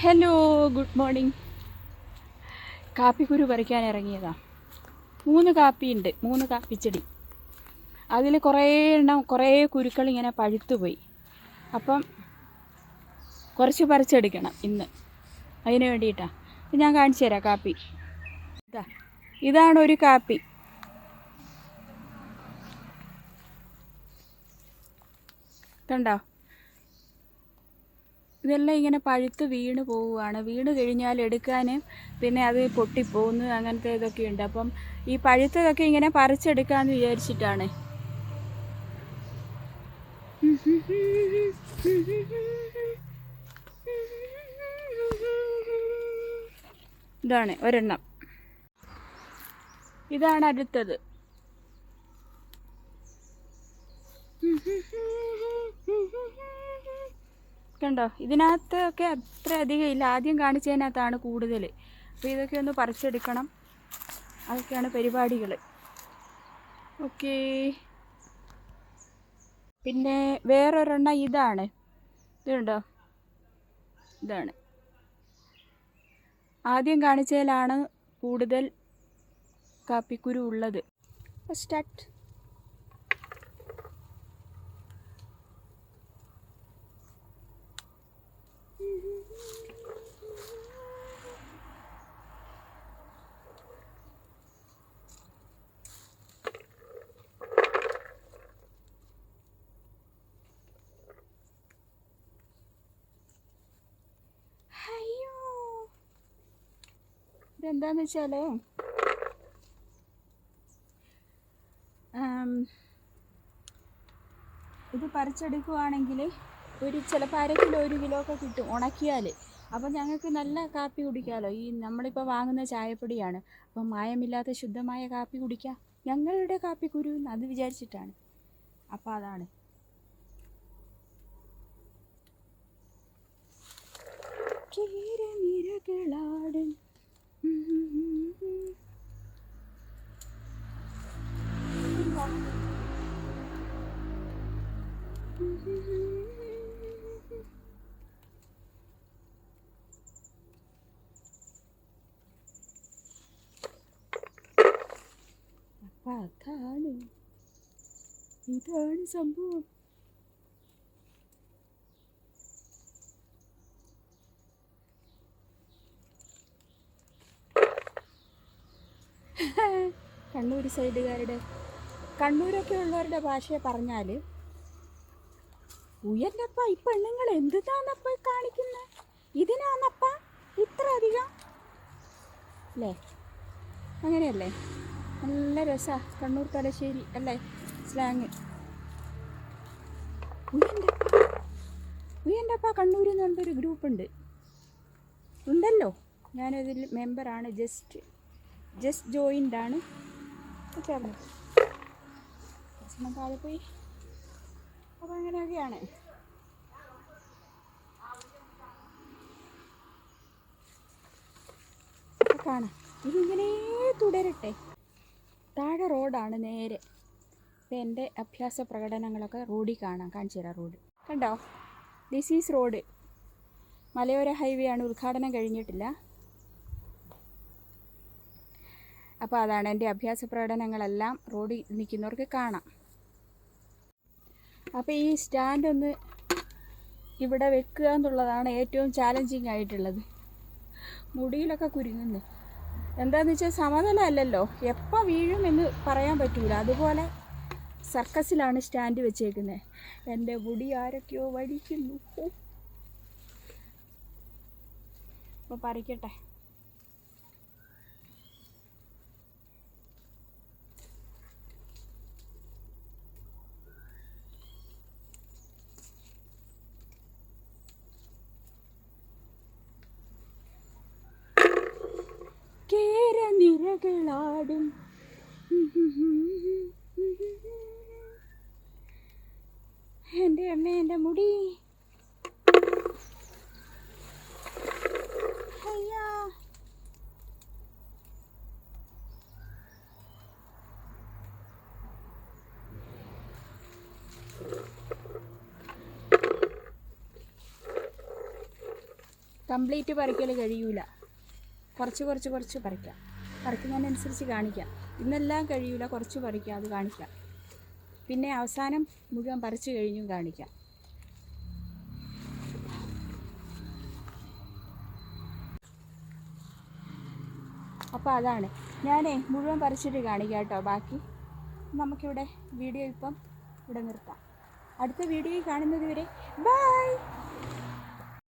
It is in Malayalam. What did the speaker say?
ഹലോ ഗുഡ് മോർണിംഗ് കാപ്പിക്കുരു പറിക്കാൻ ഇറങ്ങിയതാ. മൂന്ന് കാപ്പിയുണ്ട് മൂന്ന് കാപ്പിച്ചെടി അതിൽ കുറേ എണ്ണം കുറേ കുരുക്കൾ ഇങ്ങനെ പഴുത്തുപോയി അപ്പം കുറച്ച് പറിച്ചെടുക്കണം ഇന്ന്. അതിന് വേണ്ടിയിട്ടാണ് ഞാൻ കാണിച്ചു തരാം കാപ്പി. ഇതാ ഇതാണ് ഒരു കാപ്പി. കണ്ടോ? ഇതെല്ലാം ഇങ്ങനെ പഴുത്ത് വീണ് പോവുകയാണ്. വീണ് കഴിഞ്ഞാൽ എടുക്കാൻ പിന്നെ അത് പൊട്ടിപ്പോകുന്നു അങ്ങനത്തെ ഇതൊക്കെ ഉണ്ട്. അപ്പം ഈ പഴുത്തതൊക്കെ ഇങ്ങനെ പറിച്ചെടുക്കാമെന്ന് വിചാരിച്ചിട്ടാണ്. ഇതാണ് ഒരെണ്ണം. ഇതാണ് അടുത്തത്. കണ്ടോ? ഇതിനകത്ത് ഒക്കെ അത്ര അധികം ഇല്ല. ആദ്യം കാണിച്ചതിനകത്താണ് കൂടുതൽ. അപ്പോൾ ഇതൊക്കെ ഒന്ന് പറിച്ചെടുക്കണം. അതൊക്കെയാണ് പരിപാടികൾ ഓക്കേ. പിന്നെ വേറൊരെണ്ണം ഇതാണ്. ഇതുണ്ടോ? ഇതാണ്. ആദ്യം കാണിച്ചതിലാണ് കൂടുതൽ കാപ്പിക്കുരു ഉള്ളത്. സ്റ്റാർട്ട് അയ്യോ ഇതെന്താന്ന് വെച്ചാലേ ആം, ഇത് പറിച്ചെടുക്കുവാണെങ്കിൽ ഒരു ചിലപ്പോൾ അര കിലോ ഒരു കിലോ ഒക്കെ കിട്ടും ഉണക്കിയാൽ അപ്പം ഞങ്ങൾക്ക് നല്ല കാപ്പി കുടിക്കാമല്ലോ ഈ നമ്മളിപ്പോൾ വാങ്ങുന്ന ചായപ്പൊടിയാണ്. അപ്പം മായമില്ലാത്ത ശുദ്ധമായ കാപ്പി കുടിക്കാം. ഞങ്ങളുടെ കാപ്പി കുരു എന്ന് അത് വിചാരിച്ചിട്ടാണ്. അപ്പോൾ അതാണ്. കേരനിരകളാടും അതാണ്. ഇതാണ് സംഭവം. കണ്ണൂർ സൈഡുകാരുടെ കണ്ണൂരൊക്കെ ഉള്ളവരുടെ ഭാഷയെ പറഞ്ഞാൽ ഉയർന്നപ്പ ഈ പെണ്ണുങ്ങൾ എന്തിനാന്നപ്പ കാണിക്കുന്നത് ഇതിനാന്നപ്പ ഇത്ര അധികം അല്ലേ അങ്ങനെയല്ലേ? നല്ല രസാ. കണ്ണൂർ തലശ്ശേരി അല്ലേ? സ്ലാങ് ഉയ്യന്റെപ്പ. കണ്ണൂരിൽ നിന്ന് പറഞ്ഞൊരു ഗ്രൂപ്പ് ഉണ്ട്. ഉണ്ടല്ലോ. ഞാനതിൽ മെമ്പറാണ് ജസ്റ്റ് ജസ്റ്റ് ജോയിന്റ് ആണ്. ചേർന്നത് താഴെ പോയി. അപ്പോൾ അങ്ങനെയൊക്കെയാണ്. കാണാം. ഇതിങ്ങനെ തുടരട്ടെ. താഴെ റോഡാണ് നേരെ. ഇപ്പം എന്റെ അഭ്യാസ പ്രകടനങ്ങളൊക്കെ റോഡിൽ കാണാം തരാം റോഡ്. കണ്ടോ? ദിസ് ഈസ് റോഡ് മലയോര ഹൈവേ ആണ് ഉദ്ഘാടനം കഴിഞ്ഞിട്ടില്ല. അപ്പോൾ അതാണ് എന്റെ അഭ്യാസ പ്രകടനങ്ങളെല്ലാം റോഡിൽ നിൽക്കുന്നവർക്ക് കാണാം. അപ്പോൾ ഈ സ്റ്റാൻഡ് ഒന്ന് ഇവിടെ വെക്കുക എന്നുള്ളതാണ് ഏറ്റവും ചാലഞ്ചിങ് ആയിട്ടുള്ളത്. മുടിയിലൊക്കെ കുരുങ്ങുന്നു. എന്താണെന്ന് വെച്ചാൽ സമതലം അല്ലല്ലോ എപ്പോൾ വീഴും എന്ന് പറയാൻ പറ്റൂല. അതുപോലെ സർക്കസിലാണ് സ്റ്റാൻഡ് വെച്ചേക്കുന്നത് എന്റെ മുടി ആരൊക്കെയോ വടിക്കുന്നു. അപ്പോൾ പറിക്കട്ടെ. കിളികളാടും എന്റെ അമ്മ എന്റെ മുടി. കംപ്ലീറ്റ് പറിക്കൽ കഴിയൂല. കുറച്ച് കുറച്ച് കുറച്ച് പറിക്കാം. പറിക്കുന്നതിനനുസരിച്ച് കാണിക്കാം. ഇന്നെല്ലാം കഴിയില്ല കുറച്ച് പറിക്കാം അത് കാണിക്കാം. പിന്നെ അവസാനം മുഴുവൻ വരച്ച് കഴിഞ്ഞും കാണിക്കാം. അപ്പോൾ അതാണ്. ഞാനേ മുഴുവൻ പറിച്ചിട്ട് കാണിക്കാം കേട്ടോ. ബാക്കി നമുക്കിവിടെ വീഡിയോ ഇപ്പം ഇവിടെ നിർത്താം. അടുത്ത വീഡിയോയിൽ കാണുന്നത് വരെ ബൈ!